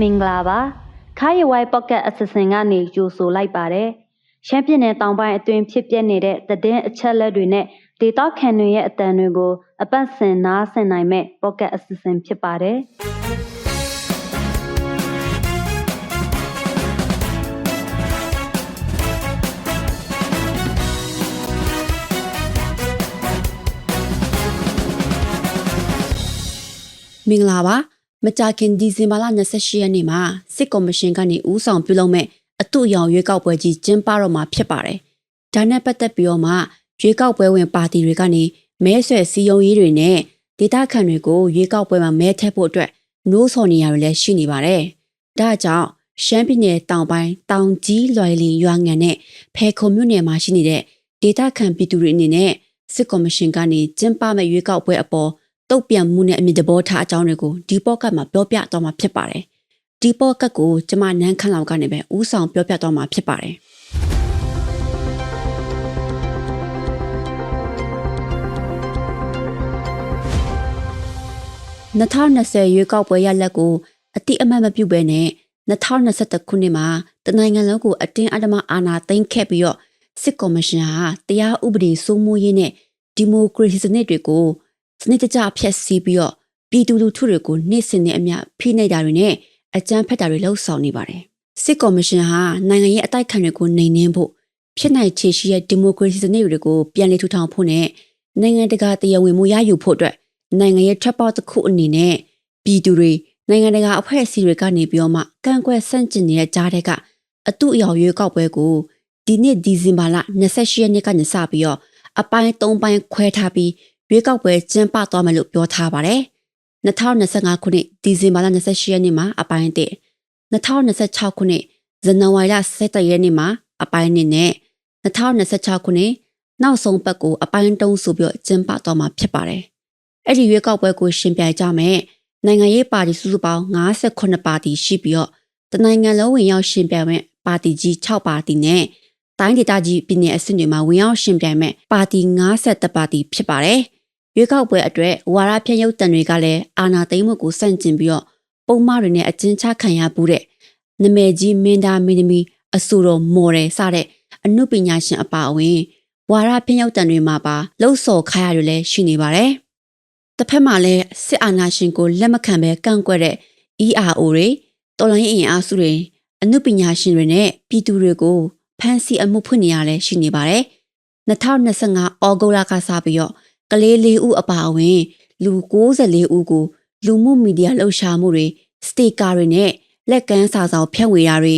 မင်္ဂလာပါခါရီဝိုင်ပေါ့ကတ်အစစင်ကနေကြိုဆိုလိုက်ပါတယ်ရှမ်းပြည်နယ်တောင်ပိုင်းအတွင်းဖြစ်ပျက်နေတဲ့သတင်းအချက်အလက်တွေနဲ့ဒေတာခန်တွေရဲ့အတန်တွေကိုအပတ်စဉ်နားဆင်နိုင်မဲ့ပေါ့ကတ်အစစင်ဖြစ်ပါတယ်မင်္ဂလာပါ မကြာခင်ဒီဇင်ဘာလ28ရက်နေ့မှာစစ်ကော်မရှင်ကနေဦးဆောင်ပြုလုပ်မဲ့အတူအယောင်ရွေးကောက်ပွဲကြီးကျင်းပတော့မှာဖြစ်ပါတယ်။ဒါနဲ့ပတ်သက်ပြီးတော့မှရွေးကောက်ပွဲဝင်ပါတီတွေကနေမဲဆွယ်စည်းရုံးရေးတွေနဲ့ဒေသခံတွေကိုရွေးကောက်ပွဲမှာမဲထည့်ဖို့အတွက်နိုးဆော်နေရတွေလည်းရှိနေပါတယ်။ဒါကြောင့်ရှမ်းပြည်နယ်တောင်ပိုင်းတောင်ကြီးလွယ်လင်ရွာငံနဲ့ဖဲခုံမြို့နယ်မှာရှိနေတဲ့ဒေသခံပြည်သူတွေအနေနဲ့စစ်ကော်မရှင်ကနေကျင်းပမဲ့ရွေးကောက်ပွဲအပေါ် တုတ်ပြန်မှုနဲ့အမြင့်တဘောထားအကြောင်းတွေကိုဒီပေါ့ကတ်မှာပြောပြတော့မှာဖြစ်ပါတယ်။ဒီပေါ့ကတ်ကိုကျမနန်းခန့်လောက်ကနေပဲဥဆောင်ပြောပြတော့မှာဖြစ်ပါတယ်။2020ရွေးကောက်ပွဲရလက်ကိုအတိအမှတ်မပြုဘဲနဲ့2021ခုနှစ်မှာတနိုင်ငံလုံးကိုအတင်းအဓမ္မအာဏာသိမ်းခဲ့ပြီးတော့စစ်ကော်မရှင်ဟာတရားဥပဒေစိုးမိုးရေးနဲ့ဒီမိုကရေစီစနစ်တွေကို စနစ်တကျဖျက်ဆီးပြီးတော့ပြည်သူလူထုတွေကိုနေ့စဉ်နဲ့အမျှဖိနှိပ်တာတွေနဲ့အကြမ်းဖက်တာတွေလှုပ်ဆောင်နေပါတယ်စစ်ကော်မရှင်ဟာနိုင်ငံရေးအတိုက်ခံတွေကိုနှိမ်နင်းဖို့ဖြစ်နိုင်ခြေရှိတဲ့ဒီမိုကရေစီစနစ်တွေကိုပြန်လည်ထူထောင်ဖို့နဲ့နိုင်ငံတကာတရားဝင်မှုရယူဖို့အတွက်နိုင်ငံရေးထွက်ပေါက်တစ်ခုအနေနဲ့ပြည်သူတွေနိုင်ငံတကာအဖွဲ့အစည်းတွေကနေပြီးတော့မှကန့်ကွက်ဆန့်ကျင်နေတဲ့ကြားတဲ့ကအတူအယောင်ရွေးကောက်ပွဲကိုဒီနှစ်ဒီဇင်ဘာလ28ရက်နေ့ကနေစပြီးတော့အပိုင်း၃ပိုင်းခွဲထားပြီး ရွေးကောက်ပွဲကျင်းပသွားမယ်လို့ပြောထားပါတယ်။2025ခုနှစ်ဒီဇင်ဘာလ28ရက်နေ့မှာအပိုင်း1 2026ခုနှစ်ဇန်နဝါရီလ17ရက်နေ့မှာအပိုင်း2နဲ့2026ခုနှစ်နောက်ဆုံးပတ်ကိုအပိုင်း3ဆိုပြီးကျင်းပသွားမှာဖြစ်ပါတယ်။အဲ့ဒီရွေးကောက်ပွဲကိုရှင်ပြိုင်ကြမယ်။နိုင်ငံရေးပါတီစုစုပေါင်း58ပါတီရှိပြီးတော့တနိုင်ငံလုံးဝင်ရောက်ရှင်ပြိုင်မဲ့ပါတီကြီး6ပါတီနဲ့တိုင်းဒေသကြီးပြည်နယ်အဆင့်တွေမှာဝင်ရောက်ရှင်ပြိုင်မဲ့ပါတီ50ပါတီဖြစ်ပါတယ်။ ရွေးကောက်ပွဲအတွက်ဝါရဖြန့်ရုပ်တံတွေကလည်းအာဏာသိမ်းမှုကိုစန့်ကျင်ပြီးတော့ပုံမှားတွေနဲ့အကျဉ်းချခံရမှုတဲ့နမဲကြီးမင်းသားမင်းသမီးအဆူတော်မော်တယ်စတဲ့အမှုပညာရှင်အပါအဝင်ဝါရဖြန့်ရုပ်တံတွေမှာပါလှုပ်ဆော်ခါရတွေလည်းရှိနေပါတယ်။တစ်ဖက်မှာလည်းစစ်အာဏာရှင်ကိုလက်မခံဘဲကန့်ကွက်တဲ့ ERO တွေတော်လိုင်းအင်အားစုတွေအမှုပညာရှင်တွေနဲ့ပြည်သူတွေကိုဖမ်းဆီးအမှုဖွင့်နေရလဲရှိနေပါတယ်။2025ဩဂုတ်လကစပြီးတော့ ကလေး၄ဦးအပါအဝင် လူ94ဦးကို လူမှုမီဒီယာလှုပ်ရှားမှုတွေစတေကာတွေနဲ့လက်ကမ်းစာဆောင်ဖြန့်ဝေတာတွေ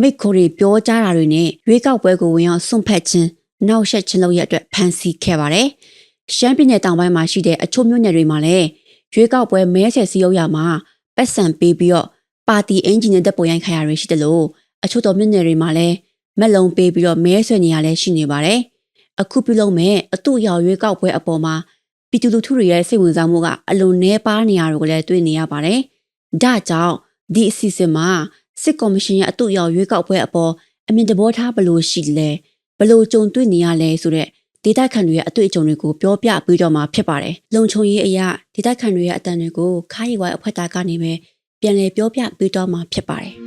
မိတ်ခိုတွေပြောကြားတာတွေနဲ့ရွေးကောက်ပွဲကိုဝင်ရောက်ဆွန့်ဖက်ခြင်းနောက်ဆက်ခြင်းလုပ်ရတဲ့ဖန်ဆီးခဲ့ပါတယ်။ရှမ်းပြည်နယ်တောင်ပိုင်းမှာရှိတဲ့အချို့မြို့နယ်တွေမှာလည်းရွေးကောက်ပွဲမဲဆယ်စည်းရုံးရမှာပတ်စံပေးပြီးတော့ပါတီအင်ဂျင်နီယာတပ်ပေါ်ရိုင်းခါရတွေရှိတယ်လို့အချို့တော်မြို့နယ်တွေမှာလည်းမက်လုံးပေးပြီးတော့မဲဆွယ်နေရလဲရှိနေပါတယ်။ အခုပြုလုပ်မဲ့အတူရောက်ရွေးကောက်ပွဲအပေါ်မှာပြည်သူလူထုတွေရဲ့စိတ်ဝင်စားမှုကအလွန်နှဲပါနေရကိုလည်းတွေ့နေရပါတယ်။ဒါကြောင့်ဒီအစီအစဉ်မှာစစ်ကော်မရှင်ရဲ့အတူရောက်ရွေးကောက်ပွဲအပေါ်အမြင်တဘောထားဘလို့ရှိလဲဘလို့ကြုံတွေ့နေရလဲဆိုတဲ့ဒေတာခန်တွေရဲ့အတွေ့အကြုံတွေကိုပြောပြပြီးတော့မှာဖြစ်ပါတယ်။လုံခြုံရေးအရာဒေတာခန်တွေရဲ့အတန်တွေကိုခါးရီဝိုင်းအဖွဲ့သားကနေပဲပြန်လည်ပြောပြပြီးတော့မှာဖြစ်ပါတယ်။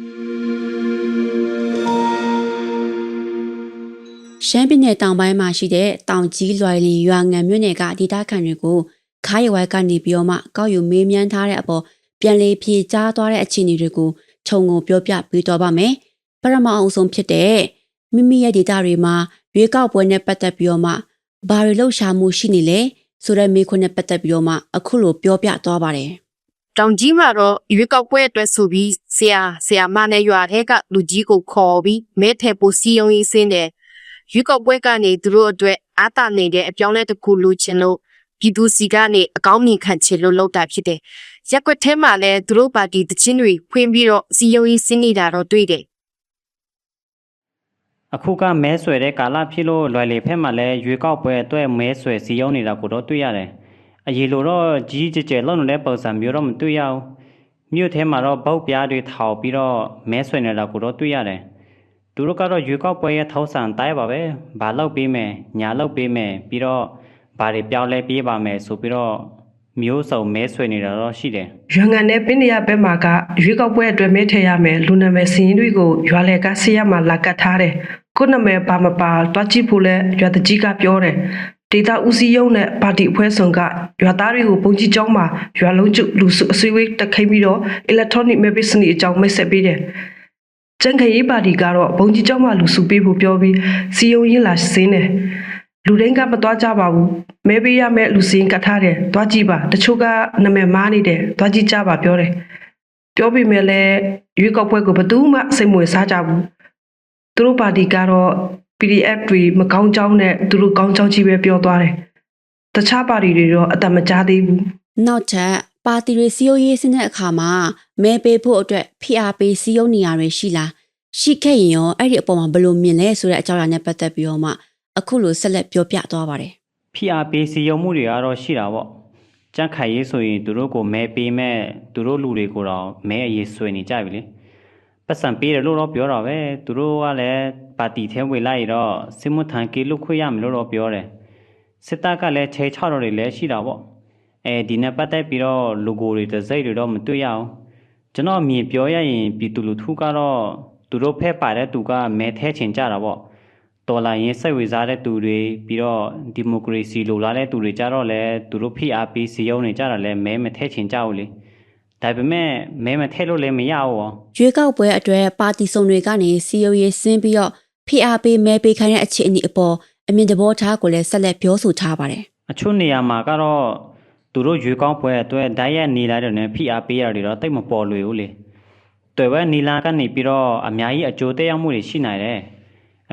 ရှမ်းပြည်နယ်တောင်ပိုင်းမှာရှိတဲ့တောင်ကြီးလွိုင်လင်ရွာငံမြို့နယ်ကဒေသခံတွေကိုခါးရွာကနေပြီးတော့မှကောက်ယူမေးမြန်းထားတဲ့အပေါ်ပြန်လည်ဖြေကြားသွားတဲ့အခြေအနေတွေကိုခြုံငုံပြောပြပေးတော့ပါမယ်။ပရမအောင်ဆုံးဖြစ်တဲ့မိမိရဲ့ဒေသတွေမှာရွေးကောက်ပွဲနဲ့ပတ်သက်ပြီးတော့မှဘာတွေလှုပ်ရှားမှုရှိနေလဲဆိုတဲ့မေးခွန်းနဲ့ပတ်သက်ပြီးတော့မှအခုလိုပြောပြသွားပါတယ်။တောင်ကြီးမှာတော့ရွေးကောက်ပွဲအတွက်ဆိုပြီးဆရာဆရာမနဲ့ရွာထဲကလူကြီးကိုခေါ်ပြီးမဲထဲပိုစီယုံရေးစင်းတယ် ရွေးကောက်ပွဲကနေသူတို့အတွက်အားတာနေတဲ့အပြောင်းလဲတစ်ခုလိုချင်လို့ပြည်သူစီကနေအကောင်းမြင်ခံချင်လို့လုပ်တာဖြစ်တယ်ရက်ွက်ထဲမှာလည်းသူတို့ပါတီတချင်းတွေဖွင့်ပြီးတော့စီယုံရေးစင်းနေတာတော့တွေ့တယ်အခုကမဲဆွယ်တဲ့ကာလဖြစ်လို့လွယ်လေဖက်မှာလည်းရွေးကောက်ပွဲအတွက်မဲဆွယ်စီယုံနေတာကိုတော့တွေ့ရတယ်။အရေးလိုတော့ကြီးကြဲကြဲလောက်နေတဲ့ပုံစံမျိုးတော့မတွေ့ရဘူး။မြို့ထဲမှာတော့ပုတ်ပြားတွေထောက်ပြီးတော့မဲဆွယ်နေတာကိုတော့တွေ့ရတယ်။ သူတို့ကတော့ရွေးကောက်ပွဲရဲ့ထောက်ဆံတိုင်းပါပဲ။ဘာလောက်ပေးမယ်၊ညာလောက်ပေးမယ်ပြီးတော့ဘာတွေပြောင်းလဲပေးပါမယ်ဆိုပြီးတော့မျိုးစုံမဲဆွေနေတာတော့ရှိတယ်ရွာငံနဲ့ပင်းနေရဘက်မှာကရွေးကောက်ပွဲအတွက်မဲထည့်ရမယ်လူနာမည်စီရင်တွေကိုရွာလေကဆေးရမှာလာကတ်ထားတယ်ကိုယ်နာမည်ပါမပါတွားကြည့်ဖို့လဲရွာတကြီးကပြောတယ်ဒေတာဦးစီးယုံနဲ့ပါတီအဖွဲ့ဆောင်ကရွာသားတွေကိုပုံကြီးကျောင်းမှာရွာလုံးကျလူစုအစည်းအဝေးတက်ခိမ့်ပြီးတော့ electronic map စနစ်အကြောင်းမိတ်ဆက်ပေးတယ် ကျန်ခရီးပါတီကတော့ဘုံကြီးကျောင်းမှာလူစုပေးဖို့ပြောပြီးစီယုံရင်းလာစင်းတယ်လူတိုင်းကမသွားကြပါဘူးမဲပေးရမယ့်လူစင်းကတ်ထားတယ်သွားကြည့်ပါတချို့ကနာမည်မားနေတယ်သွားကြည့်ကြပါပြောတယ်ပြောပေမဲ့လည်းရွေးကောက်ပွဲကိုဘယ်သူမှစိတ်မဝင်စားကြဘူးသူတို့ပါတီကတော့ PDF တွေမကောင်းကြောင်းနဲ့သူတို့ကောင်းကြောင်းကြီးပဲပြောသွားတယ်တခြားပါတီတွေတော့အတမကြားသေးဘူးနောက်ထပ် ပါတီတွေစီယုံရေးစတဲ့အခါမှာမဲပေးဖို့အတွက်ဖိအားပေးစီယုံနေရတွေရှိလားရှိခဲ့ရင်ရောအဲ့ဒီအပေါ်မှာဘယ်လိုမြင်လဲဆိုတဲ့အကြောင်းအရာနဲ့ပတ်သက်ပြီးတော့မှအခုလိုဆက်လက်ပြောပြသွားပါတယ်ဖိအားပေးစီယုံမှုတွေကတော့ရှိတာပေါ့ကြန့်ခိုင်ရေးဆိုရင်သူတို့ကိုမဲပေးမဲ့သူတို့လူတွေကိုတော့မဲအရေးဆွေနေကြပြီလေပတ်စံပေးတယ်လို့တော့ပြောတာပဲသူတို့ကလည်းပါတီထဲဝင်လိုက်ရင်တော့စစ်မှုထမ်းကေလုခွေရမယ်လို့တော့ပြောတယ်စစ်တပ်ကလည်းချေချောက်တော်တွေလည်းရှိတာပေါ့ အဲဒီနဲ့ပတ်သက်ပြီးတော့လူကိုတွေတစ်စိတ်တွေတော့မတွေ့ရအောင်ကျွန်တော်အမြင်ပြောရရင်ပြည်သူလူထုကတော့သူတို့ဖက်ပါတဲ့သူကမဲထဲချင်ကြတာပေါ့တော်လာရင်စိတ်ဝင်စားတဲ့သူတွေပြီးတော့ဒီမိုကရေစီလိုလားတဲ့သူတွေကြတော့လဲသူတို့ဖိအားပေးစီယုံနေကြတာလဲမဲမထည့်ချင်ကြဘူးလေဒါပေမဲ့မဲမထည့်လို့လည်းမရဘူးရောရွေးကောက်ပွဲအတွက်ပါတီစုံတွေကနေစီယုံရေးဆင်းပြီးတော့ဖိအားပေးမဲပေးခိုင်းတဲ့အခြေအနေအပေါ်အမြင်တဘောထားကိုလည်းဆက်လက်ပြောဆိုထားပါတယ်အချို့နေရာမှာကတော့ သူတို့ရွေးကောင်းပွဲအတွက်ဓာတ်ရက်နေလာတဲ့နဲ့ဖိအားပေးရတာတွေတော့တိတ်မပေါ်လွယ်ဘူးလေတွေ့ပဲနီလာကနေပြီးတော့အများကြီးအကျိုးသက်ရောက်မှုတွေရှိနိုင်တယ်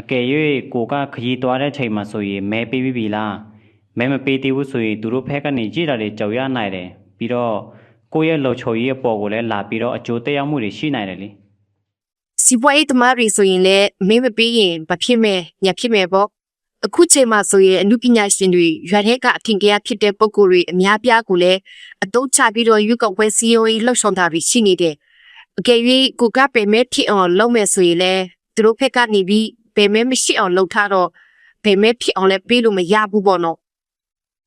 အကယ်၍ကိုကခရီးသွားတဲ့ချိန်မှာဆိုရင်မဲပေးပြီးပြီလားမဲမပေးသေးဘူးဆိုရင်သူတို့ဖက်ကနေကြည့်တာတွေကြောက်ရနိုင်တယ်ပြီးတော့ကိုယ့်ရဲ့လှုပ်ချော်ရေးအပေါ်ကိုလည်းလာပြီးတော့အကျိုးသက်ရောက်မှုတွေရှိနိုင်တယ်လေစီးပွားရေးသမားတွေဆိုရင်လည်းမင်းမပေးရင်ဘာဖြစ်မဲညာဖြစ်မဲပေါ့ အခုချိန်မှာဆိုရင်အမှုပညာရှင်တွေရွာထဲကအထင်ကြီးဖြစ်တဲ့ပုံကိုယ်တွေအများပြားကိုလည်းအတုံးချပြီးတော့ရွေးကောက်ပွဲစီယိုရေးလှုပ်ဆောင်တာတွေရှိနေတယ်အကယ်၍ကိုကပေမဲဖြစ်အောင်လုပ်မယ်ဆိုရင်လည်းသူတို့ဖက်ကနေပြီးပေမဲမရှိအောင်လုပ်ထားတော့ပေမဲဖြစ်အောင်လည်းပေးလို့မရဘူးပေါ့နော်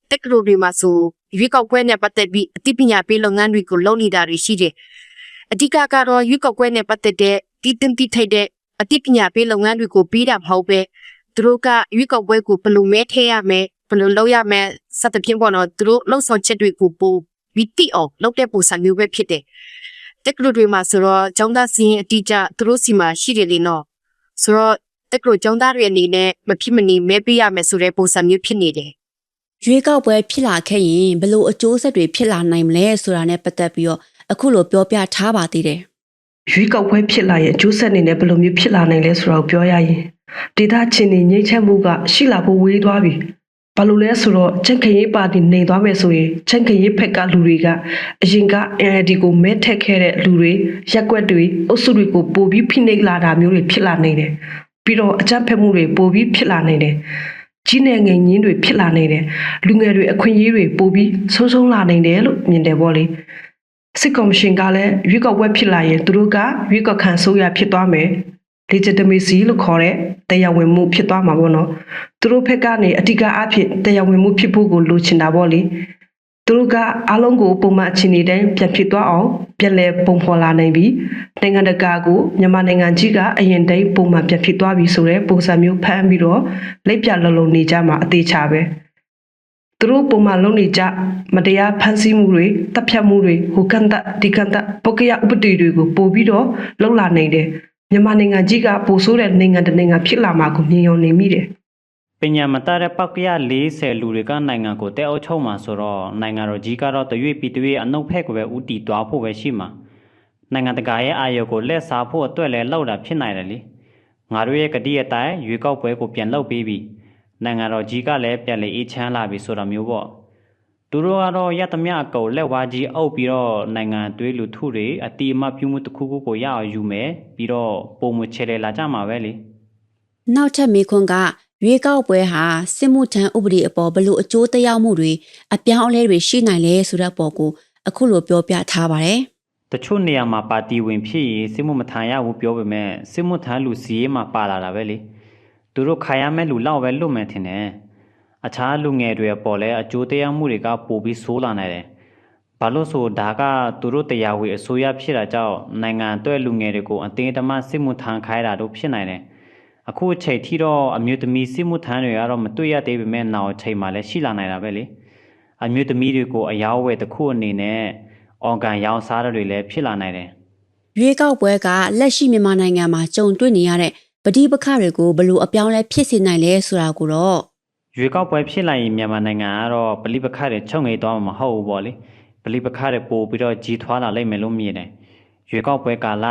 တက်ကလိုတွေမှာဆိုရွေးကောက်ပွဲနဲ့ပတ်သက်ပြီးအသိပညာပေးလုပ်ငန်းတွေကိုလုပ်နေတာတွေရှိတယ်အဓိကကတော့ရွေးကောက်ပွဲနဲ့ပတ်သက်တဲ့တီးတင်တီးထိုက်တဲ့အသိပညာပေးလုပ်ငန်းတွေကိုပြီးတာမဟုတ်ပဲ သူတို့ကရွေးကောက်ပွဲကိုဘယ်လိုမဲထည့်ရမယ်ဘယ်လိုလုပ်ရမယ်စသဖြင့်ပေါ့နော်သူတို့လှုပ်ဆောင်ချက်တွေကိုပိုပြီးတိအောင်လုပ်တဲ့ပုံစံမျိုးပဲဖြစ်တယ်တက်ကလူတွေမှာဆိုတော့ចောင်းသားစီရင်အတိအကျသူတို့စီမှာရှိတယ်လေနော်ဆိုတော့တက်ကလူចောင်းသားတွေအနေနဲ့မဖြစ်မနေမဲပေးရမယ်ဆိုတဲ့ပုံစံမျိုးဖြစ်နေတယ်ရွေးကောက်ပွဲဖြစ်လာခဲ့ရင်ဘယ်လိုအကျိုးဆက်တွေဖြစ်လာနိုင်မလဲဆိုတာနဲ့ပတ်သက်ပြီးတော့အခုလိုပြောပြထားပါသေးတယ်ရွေးကောက်ပွဲဖြစ်လာရင်အကျိုးဆက်အနေနဲ့ဘယ်လိုမျိုးဖြစ်လာနိုင်လဲဆိုတာကိုပြောရရင် ဒေတာချင်းနေငြိမ့်ချက်မှုကရှိလာဖို့ဝေးသွားပြီဘာလို့လဲဆိုတော့ချက်ခရင်ပါတီနေသွားမယ်ဆိုရင်ချက်ခရင်ဖက်ကလူတွေကအရင်က NLD ကိုမဲထက်ခဲ့တဲ့လူတွေရက်ကွက်တွေအုပ်စုတွေကိုပိုပြီးဖိနှိပ်လာတာမျိုးတွေဖြစ်လာနေတယ်ပြီးတော့အကြမ်းဖက်မှုတွေပိုပြီးဖြစ်လာနေတယ်ကြီးနယ်ငယ်ညင်းတွေဖြစ်လာနေတယ်လူငယ်တွေအခွင့်အရေးတွေပိုပြီးဆုံးဆုံးလာနေတယ်လို့မြင်တယ်ပေါ့လေစစ်ကော်မရှင်ကလည်းရွေးကောက်ပွဲဖြစ်လာရင်သူတို့ကရွေးကောက်ခံဆိုရဖြစ်သွားမယ် legitimacy လို့ခေါ်တဲ့တရားဝင်မှုဖြစ်သွားမှာပေါ့နော်သူတို့ဘက်ကနေအဓိကအဖြစ်တရားဝင်မှုဖြစ်ဖို့ကိုလိုချင်တာပေါ့လေသူတို့ကအလုံးကိုပုံမှန်အခြေအနေတိုင်းပြန်ဖြစ်သွားအောင်ပြန်လည်ပုံဖော်လာနိုင်ပြီးနိုင်ငံတကာကိုမြန်မာနိုင်ငံကြီးကအရင်တိုင်းပုံမှန်ပြန်ဖြစ်သွားပြီဆိုတဲ့ပုံစံမျိုးဖမ်းပြီးတော့လက်ပြလုံလုံနေကြမှာအသေးချပဲသူတို့ပုံမှန်လုပ်နေကြမတရားဖန်ဆီးမှုတွေတပ်ဖြတ်မှုတွေဟိုကန်တဒီကန်တပုတ်ကရဥပဒေတွေကိုပို့ပြီးတော့လှုပ်လာနေတယ် မြန်မာနိုင်ငံကြီးကပိုဆိုးတဲ့နိုင်ငံတစ်နိုင်ငံဖြစ်လာမှာကိုမြင်ရုံနေမိတယ်ပညာမတတ်တဲ့ပောက်ကရ40လူတွေကနိုင်ငံကိုတဲအုပ်ချုပ်မှာဆိုတော့နိုင်ငံတော်ကြီးကတော့တရွေ့ပြီးတရွေ့အနှုတ်ဖက်ကိုပဲဥတီသွားဖို့ပဲရှိမှာနိုင်ငံတကာရဲ့အာရုံကိုလက်စားဖို့အတွက်လည်းလောက်တာဖြစ်နိုင်တယ်လေငါတို့ရဲ့ကတိအတိုင်းရွေးကောက်ပွဲကိုပြန်လုပ်ပြီးပြီနိုင်ငံတော်ကြီးကလည်းပြန်လေအေးချမ်းလာပြီဆိုတာမျိုးပေါ့ သူတို့ကတော့ရသမျှအကုန်လက်ဝါးကြီးအုပ်ပြီးတော့နိုင်ငံအသွေးလူထုတွေအတီအမပြုမှုတစ်ခုခုကိုရအောင်ယူမယ်ပြီးတော့ပုံမချဲလေလာကြမှာပဲလေနောက်ထပ်မေခွန်းကရွေးကောက်ပွဲဟာစစ်မှုထမ်းဥပဒေအပေါ်ဘယ်လိုအကျိုးသက်ရောက်မှုတွေအပြောင်းအလဲတွေရှိနိုင်လဲဆိုတဲ့အပေါ်ကိုအခုလိုပြောပြထားပါတယ်တချို့နေရာမှာပါတီဝင်ဖြစ်ရင်စစ်မှုမထမ်းရဘူးပြောပေမဲ့စစ်မှုထမ်းလူစီရေးမှာပါလာတာပဲလေသူတို့ခိုင်ရမဲ့လူလောက်ပဲလွတ်မယ်ထင်တယ် အခြားလူငယ်တွေအပေါ်လဲအကျိုးတရားမှုတွေကပိုပြီးဆိုးလာနိုင်တယ်ဘာလို့ဆိုဒါကသူတို့တရားဝေအစိုးရဖြစ်တာကြောင့်နိုင်ငံအတွက်လူငယ်တွေကိုအတင်းအဓမ္မစစ်မှုထမ်းခိုင်းတာတို့ဖြစ်နိုင်တယ်အခုအချိန်ထိတော့အမျိုးသမီးစစ်မှုထမ်းတွေကတော့မတွေ့ရသေးပေမဲ့နောက်အချိန်မှလည်းရှိလာနိုင်တာပဲလေအမျိုးသမီးတွေကိုအယောက်ဝယ်တစ်ခုအနေနဲ့အော်ဂန်ရောင်းစားတာတွေလည်းဖြစ်လာနိုင်တယ်ရွေးကောက်ပွဲကလက်ရှိမြန်မာနိုင်ငံမှာကြုံတွေ့နေရတဲ့ပဋိပက္ခတွေကိုဘယ်လို့အပြောင်းလဲဖြစ်စေနိုင်လဲဆိုတာကိုတော့ ရွေးကောက်ပွဲဖြစ်လာရင်မြန်မာနိုင်ငံကတော့ပဋိပက္ခတွေချုပ်ငြိမ်သွားမှာမဟုတ်ဘူးပေါ့လေပဋိပက္ခတွေပို့ပြီးတော့ကြီးထွားလာလိမ့်မယ်လို့မြင်တယ်ရွေးကောက်ပွဲကာလ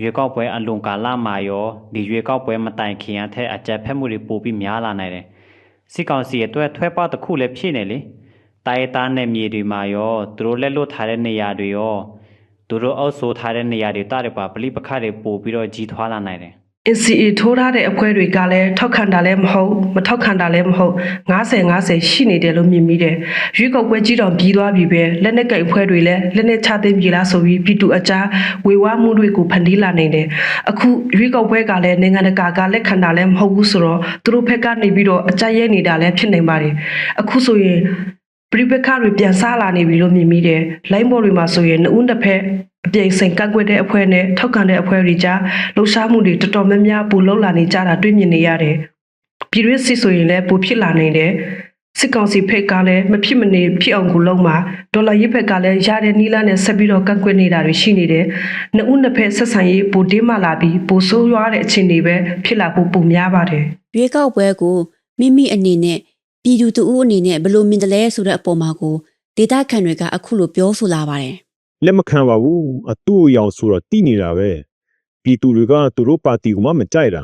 ရွေးကောက်ပွဲအလွန်ကာလမှာရောဒီရွေးကောက်ပွဲမတိုင်ခင်အထက်အကြက်ဖက်မှုတွေပို့ပြီးများလာနိုင်တယ်စစ်ကောင်စီအတွက်ထွဲပေါက်တစ်ခုလည်းဖြစ်နေလေတိုင်တာနဲ့မြေတွေမှာရောသူတို့လက်လွတ်ထားတဲ့နေရာတွေရောသူတို့အုပ်ဆိုးထားတဲ့နေရာတွေတတွေပါပဋိပက္ခတွေပို့ပြီးတော့ကြီးထွားလာနိုင်တယ် NCA ထိုးထားတဲ့အဖွဲ့တွေကလည်းထောက်ခံတာလည်းမဟုတ်မထောက်ခံတာလည်းမဟုတ်90 90ရှိနေတယ်လို့မြင်မိတယ်ရွေးကောက်ပွဲကြီးတော်ပြီးသွားပြီပဲလက်နက်ကင်အဖွဲ့တွေလည်းလက်နက်ချသိမ်းပြီလားဆိုပြီးပြည်သူအကြားဝေဝါးမှုတွေကိုဖန်တီးလာနိုင်တယ်အခုရွေးကောက်ပွဲကလည်းနိုင်ငံတကာကလက်ခံတာလည်းမဟုတ်ဘူးဆိုတော့သူတို့ဘက်ကနေပြီးတော့အကြက်ရဲနေတာလည်းဖြစ်နိုင်ပါတယ်အခုဆိုရင်ပြိပခါတွေပြန်စားလာနေပြီလို့မြင်မိတယ်လိုင်းဘော်တွေမှာဆိုရင်နှစ်ဦးတစ်ဖက် အပြိန်စိန်ကန့်ကွက်တဲ့အဖွဲ့နဲ့ထောက်ခံတဲ့အဖွဲ့တွေကြားလှုပ်ရှားမှုတွေတော်တော်များများပူလှုပ်လာနေကြတာတွေ့မြင်နေရတယ်။ပြည်တွင်းစစ်ဆိုရင်လည်းပူဖြစ်လာနိုင်တယ်။စစ်ကောင်စီဖက်ကလည်းမဖြစ်မနေဖြစ်အောင်ကိုလုံးမှာဒေါ်လာရေးဖက်ကလည်းရတဲ့နီးလန်းနဲ့ဆက်ပြီးတော့ကန့်ကွက်နေတာတွေရှိနေတယ်။နှစ်ဦးနှစ်ဖက်ဆက်ဆံရေးပူတင်းမာလာပြီးပူဆိုးရွားတဲ့အခြေအနေပဲဖြစ်လာဖို့ပုံများပါတယ်။ရွေးကောက်ပွဲကိုမိမိအနေနဲ့ပြည်သူတဦးအနေနဲ့ဘယ်လိုမြင်တယ်လဲဆိုတဲ့အပေါ်မှာကိုဒေတာခန်တွေကအခုလိုပြောဆိုလာပါတယ် လက်မခံပါဘူးအတူအယောင်ဆိုတော့တိနေတာပဲပြည်သူတွေကသူတို့ပါတီကမှမကြိုက်တာ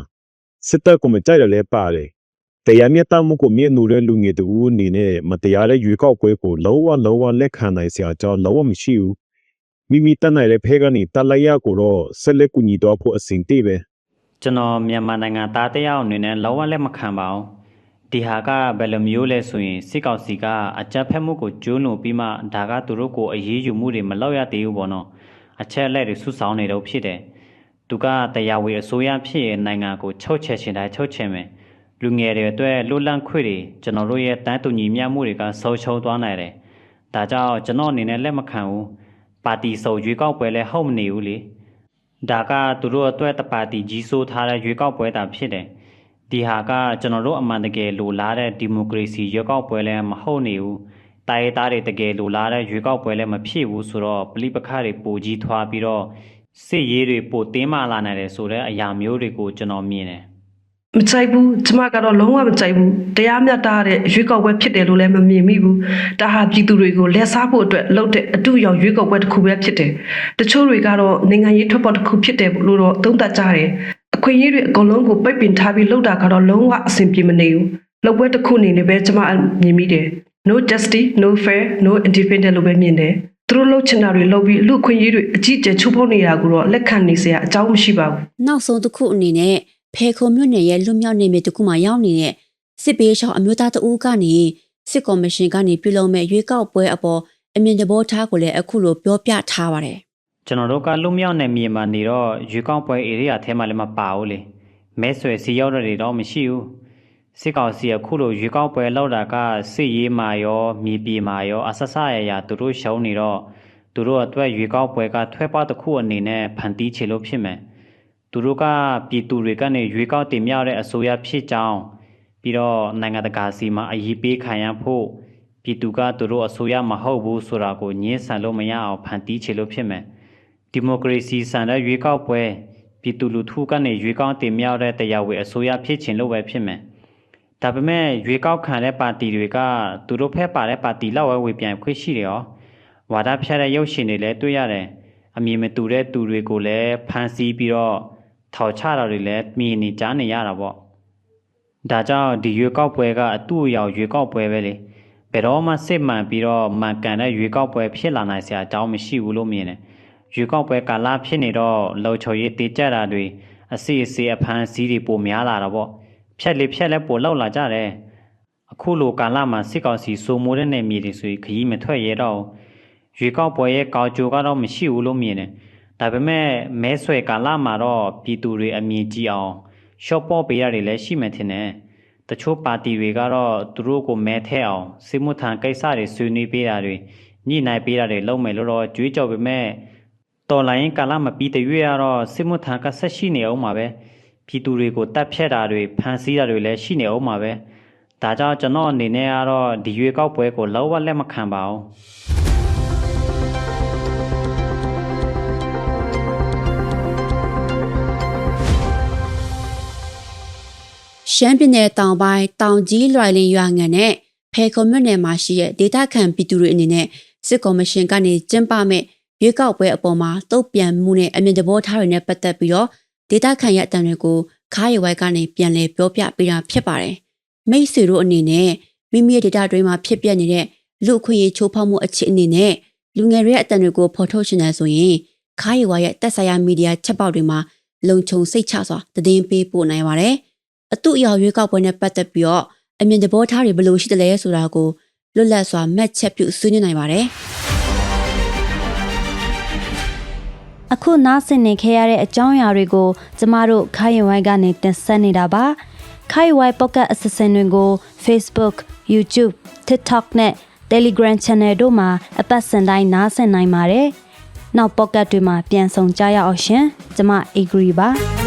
စစ်တပ်ကမကြိုက်တယ်လဲပါတယ်တရားမျှတမှုကိုမြင်လို့တဲ့လူငယ်တူအနေနဲ့မတရားတဲ့ရွေးကောက်ပွဲကိုလုံးဝလုံးဝလက်ခံနိုင်စရာအကြောင်းလုံးဝမရှိဘူးမိမိတတ်နိုင်တဲ့ဖဲကနေတလိုက်ရကိုတော့ဆက်လက်ကူညီတော့ဖို့အစဉ်တည်းပဲကျွန်တော်မြန်မာနိုင်ငံသားတစ်ယောက်အနေနဲ့လောဝလက်မခံပါဘူး ဒီဟာကဘယ်လိုမျိုးလဲဆိုရင်စစ်ကောင်စီကအကြမ်းဖက်မှုကိုကျူးလွန်ပြီးမှဒါကသူတို့ကိုအရေးယူမှုတွေမလုပ်ရသေးဘူးပေါ့နော်အချက်အလက်တွေစုဆောင်းနေတော့ဖြစ်တယ်သူကတရားဝေအစိုးရဖြစ်ရင်နိုင်ငံကိုချုပ်ချယ်ချင်တိုင်းချုပ်ချယ်မယ်လူငယ်တွေအတွက်လွတ်လပ်ခွင့်တွေကျွန်တော်တို့ရဲ့တန်းတူညီမျှမှုတွေကဆုံးရှုံးသွားနိုင်တယ်ဒါကြောင့်ကျွန်တော်အနေနဲ့လက်မခံဘူးပါတီစုံရွေးကောက်ပွဲလည်းဟုတ်မနေဘူးလေဒါကသူတို့အတွက်တပါတီကြီးစိုးထားတဲ့ရွေးကောက်ပွဲတာဖြစ်တယ်။ ဒီဟာကကျွန်တော်တို့အမှန်တကယ်လိုလားတဲ့ဒီမိုကရေစီရွေးကောက်ပွဲလည်းမဟုတ်နေဘူး။တိုင်းသားတွေတကယ်လိုလားတဲ့ရွေးကောက်ပွဲလည်းမဖြစ်ဘူးဆိုတော့ပဋိပက္ခတွေပိုကြီးထွားပြီးတော့စစ်ရေးတွေပိုတင်းမာလာနိုင်တယ်ဆိုတဲ့အရာမျိုးတွေကိုကျွန်တော်မြင်တယ်မကြိုက်ဘူးကျမကတော့လုံးဝမကြိုက်ဘူးတရားမျှတတဲ့ရွေးကောက်ပွဲဖြစ်တယ်လို့လည်းမမြင်မိဘူးဒါဟာပြည်သူတွေကိုလက်စားဖို့အတွက်လုပ်တဲ့အတူရောင်ရွေးကောက်ပွဲတစ်ခုပဲဖြစ်တယ်တချို့တွေကတော့နိုင်ငံရေးထွက်ပေါ်တစ်ခုဖြစ်တယ်လို့တော့သုံးသပ်ကြတယ် အခွင့်အရေးတွေအကုန်လုံးကိုပိတ်ပင်ထားပြီးလုပ်တာကတော့လုံးဝအဆင်ပြေမနေဘူးလုပ်ပွဲတစ်ခုအနေနဲ့ပဲကျမမြင်မိတယ် no justice no fair no independent လို့ပဲမြင်တယ်သူတို့လှုပ်ချင်တာတွေလုပ်ပြီးလူအခွင့်အရေးတွေအကြီးအကျယ်ချိုးဖောက်နေတာကိုတော့လက်ခံနေစရာအကြောင်းမရှိပါဘူးနောက်ဆုံးတစ်ခုအနေနဲ့ဖေခုံမြို့နယ်ရဲ့လွတ်မြောက်နေမြေတစ်ခုမှာရောက်နေတဲ့စစ်ပေးရှောင်းအမျိုးသားတဦးကနေစစ်ကော်မရှင်ကနေပြုလုပ်မဲ့ရွေးကောက်ပွဲအပေါ်အမြင်တဘောထားကိုလည်းအခုလိုပြောပြထားပါတယ် ကျွန်တော်တို့ကလွတ်မြောက်နယ်မြေမှာနေတော့ရွေးကောက်ပွဲဧရိယာထဲမှာလည်းမပါဘူးလေမဲဆွယ်စီရောက်တဲ့တွေတော့မရှိဘူးစစ်ကောင်စီအခုလိုရွေးကောက်ပွဲလောက်တာကစစ်ရေးမာရောမြေပြေမာရောအဆဆရရသူတို့ရှုံးနေတော့သူတို့အတွက်ရွေးကောက်ပွဲကထွဲပေါက်တစ်ခုအနေနဲ့ဖန်တီးချေလို့ဖြစ်မယ်သူတို့ကပြည်သူတွေကနေရွေးကောက်တင်မြှောက်တဲ့အစိုးရဖြစ်ကြောင်းပြီးတော့နိုင်ငံတကာစီမှာအရေးပေးခံရဖို့ပြည်သူကသူတို့အစိုးရမဟုတ်ဘူးဆိုတာကိုညှင်းဆန်လို့မရအောင်ဖန်တီးချေလို့ဖြစ်မယ် ဒီမိုကရေစီစံတဲ့ရွေးကောက်ပွဲပြည်သူလူထုကနေရွေးကောက်တင်မြှောက်တဲ့တရားဝင်အစိုးရဖြစ်ခြင်းလို့ပဲဖြစ်မယ်။ဒါပေမဲ့ရွေးကောက်ခံတဲ့ပါတီတွေကသူတို့ဖက်ပါတဲ့ပါတီလောက်ဝဲဝေပြန်ခွင့်ရှိတယ်ရော။ဝါဒဖြတ်တဲ့ရုပ်ရှင်တွေလည်းတွေ့ရတယ်။အမြင်မတူတဲ့သူတွေကိုလည်းဖမ်းဆီးပြီးတော့ထောင်ချတာတွေလည်းမြင်နေကြားနေရတာပေါ့။ဒါကြောင့်ဒီရွေးကောက်ပွဲကအတူအယောင်ရွေးကောက်ပွဲပဲလေ။ဘယ်တော့မှစစ်မှန်ပြီးတော့မှန်ကန်တဲ့ရွေးကောက်ပွဲဖြစ်လာနိုင်စရာအကြောင်းမရှိဘူးလို့မြင်တယ်။ ရွေးကောက်ပွဲကာလဖြစ်နေတော့လုံချုံရေးတေးကြတာတွေအစီအစီအဖမ်းစည်းတွေပိုများလာတာပေါ့ဖြက်လေးဖြက်လဲပိုလောက်လာကြတယ်အခုလိုကာလမှာစစ်ကောင်စီစိုးမိုးတဲ့နယ်မြေတွေဆိုရင်ခရီးမထွက်ရတော့ရွေးကောက်ပွဲရဲ့ကောက်ကြိုကတော့မရှိဘူးလို့မြင်တယ်ဒါပေမဲ့မဲဆွယ်ကာလမှာတော့ပြည်သူတွေအမြင်ကြီးအောင်ရှော့ပေါ့ပေးရတယ်လည်းရှိမှထင်တယ်တချို့ပါတီတွေကတော့သူတို့ကိုမဲထဲအောင်စစ်မှုထမ်းကိစ္စတွေဆွေးနွေးပေးတာတွေညှိနှိုင်းပေးတာတွေလုပ်မယ်လို့တော့ကြွေးကြော်ပေမဲ့ တော်လိုင်းကာလမပြီးတရွေ့ရတော့စစ်မှုထမ်းကဆက်ရှိနေအောင်ပါပဲပြည်သူတွေကိုတတ်ဖြတ်တာတွေဖမ်းဆီးတာတွေလည်းရှိနေအောင်ပါပဲဒါကြောင့်ကျွန်တော်အနေနဲ့ကတော့ဒီရွေးကောက်ပွဲကိုလုံးဝလက်မခံပါဘူးရှမ်းပြည်နယ်တောင်ပိုင်းတောင်ကြီးလွိုင်လင်းရွာငံနဲ့ဖဲကွန်မြူနယ်မှာရှိတဲ့ဒေသခံပြည်သူတွေအနေနဲ့စစ်ကော်မရှင်ကနေကျင်းပမဲ့ ရွေးကောက်ပွဲအပေါ်မှာတုတ်ပြန်မှုနဲ့အမြင်တဘောထားတွေနဲ့ပတ်သက်ပြီးတော့ဒေသခံရဲ့အတန်တွေကိုခါးရွယ်ဝိုက်ကနေပြန်လည်ပြောပြပေးတာဖြစ်ပါတယ်။မိတ်ဆွေတို့အနေနဲ့မိမိရဲ့ဒေသတွင်းမှာဖြစ်ပျက်နေတဲ့လူအခွင့်အရေးချိုးဖောက်မှုအခြေအနေနဲ့လူငယ်တွေရဲ့အတန်တွေကိုဖော်ထုတ်ရှင်တယ်ဆိုရင်ခါးရွယ်ဝိုက်ရဲ့တက်ဆိုင်ရာမီဒီယာချက်ပေါက်တွေမှာလုံခြုံစိတ်ချစွာသတင်းပေးပို့နိုင်ပါတယ်။အတူအရာရွေးကောက်ပွဲနဲ့ပတ်သက်ပြီးတော့အမြင်တဘောထားတွေဘယ်လိုရှိတယ်လဲဆိုတာကိုလွတ်လပ်စွာမှတ်ချက်ပြုဆွေးနွေးနိုင်ပါတယ် အခုနားဆင်နေခဲ့ရတဲ့အကြောင်းအရာတွေကိုကျမတို့ခိုင်ဝိုင်းကနေတင်ဆက်နေတာပါခိုင်ဝိုင်း Pocket Assistant တွေကို Facebook, YouTube, TikTok နဲ့ Telegram Channel တို့မှာအပတ်စဉ်တိုင်းနားဆင်နိုင်ပါတယ်နောက် Pocket တွေမှာပြန်ဆောင်ကြရအောင်ရှင်ကျမ Agree ပါ